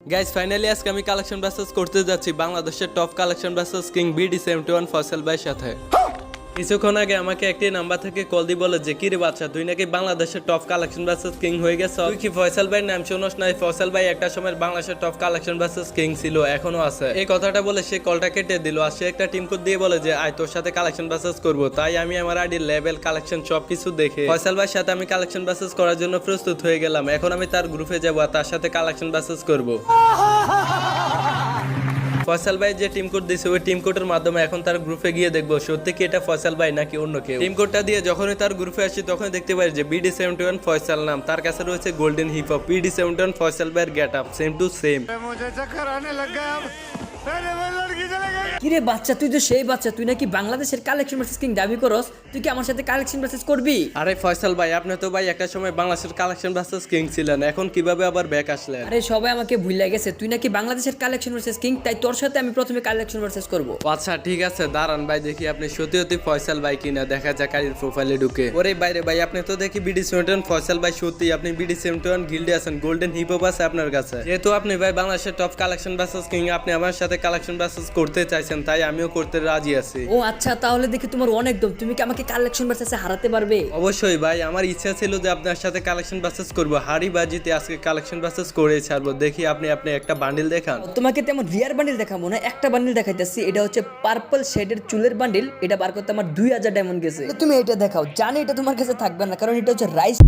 Guys finally আজকে আমি collection bases করতে যাচ্ছি। বাংলাদেশের টপ কালেকশন ব্যাসেস কিং বিডি সেভেন্টি ওয়ান ফসল ভাইয়ের সাথে কিছুক্ষণ আগে আমাকে একটি নাম্বার থেকে কল দিয়ে বলে যে কি রে বাচ্চা, তুই নাকি বাংলাদেশের টপ কালেকশন ব্রাসেস কিং হয়ে গেছ? তুই কি ফয়সাল ভাই নাম শোনস নাই? ফয়সাল ভাই একটা সময় বাংলাদেশের টপ কালেকশন ব্রাসেস কিং ছিল এখনও আছে। এই কথাটা বলে সে কলটা কেটে দিল আর সে একটা টিম কোড দিয়ে বলে যে, আয়, তোর সাথে কালেকশন ব্রাসেস করব। তাই আমি আমার আইডি লেভেল কালেকশন সব কিছু দেখে ফয়সাল ভাইয়ের সাথে আমি কালেকশন ব্রাসেস করার জন্য প্রস্তুত হয়ে গেলাম। এখন আমি তার গ্রুপে যাব আর তার সাথে কালেকশন ব্রাসেস করব। ফয়সাল ভাই যে টিম কোড দিয়েছে ওই টিম কোডের মাধ্যমে এখন তার গ্রুপে গিয়ে দেখব, সত্যি কি এটা ফয়সাল ভাই নাকি অন্য কেউ? টিম কোডটা দিয়ে যখনই তার গ্রুপে আসি তখন দেখতে পাই যে বিডি সেভেন্টি ওয়ান ফয়সাল নাম। তার কাছে রয়েছে golden hip hop BD seventy one Faisal ভাইয়ের get up same to same কিরে বাচ্চা তুই তো সেই বাচ্চা তুই নাকি বাংলাদেশের কালেকশন ভার্সেস কিং দাবি করস? তুই কি আমার সাথে কালেকশন ভার্সেস করবি? আরে ফয়সাল ভাই আপনি তো ভাই একটা সময় বাংলাদেশের কালেকশন ভার্সেস কিং ছিলেন এখন কীভাবে আবার ব্যাক আসলেন? আরে সবাই আমাকে ভুলে গেছে তুই নাকি বাংলাদেশের কালেকশন ভার্সেস কিং তাই তোর সাথে আমি প্রথমে কালেকশন ভার্সেস করব। আচ্ছা ঠিক আছে দাঁড়ান ভাই দেখি আপনি সত্যি সত্যি ফয়সাল ভাই কিনা দেখা যাক প্রোফাইলে ঢুকে। ওরে বাইরে ভাই আপনি তো দেখি বিডি ফয়সাল ভাই সত্যি আপনি বিডি গিল্ডে আছেন গোল্ডেন হিপ হপ আছে আপনার কাছে। যেহেতু আপনি ভাই বাংলাদেশের টপ কালেকশন ভার্সেস কিং আপনি আমার সাথে কালেকশন ভার্সেস করতে চাইছেন তাই আমিও করতে রাজি আছি। ও আচ্ছা তাহলে দেখি তোমার অনেক দম। তুমি কি আমাকে কালেকশন ভার্সেসে হারাতে পারবে? অবশ্যই ভাই আমার ইচ্ছা ছিল যে আপনার সাথে কালেকশন ভার্সেস করব। হাড়ি বাজিতে আজকে কালেকশন ভার্সেস করে ছাড়বো। দেখি আপনি আপনি একটা বান্ডিল দেখান। তোমাকে তেমন রিয়ার বান্ডিল দেখাবো না একটা বান্ডিল দেখাইতেছি। এটা হচ্ছে পার্পল শেডের চুলের বান্ডিল এটা বার করতে আমার দুই হাজার ডায়মন্ড গেছে। তুমি এটা দেখাও। জানি এটা তোমার কাছে থাকবে না কারণ এটা হচ্ছে রাইস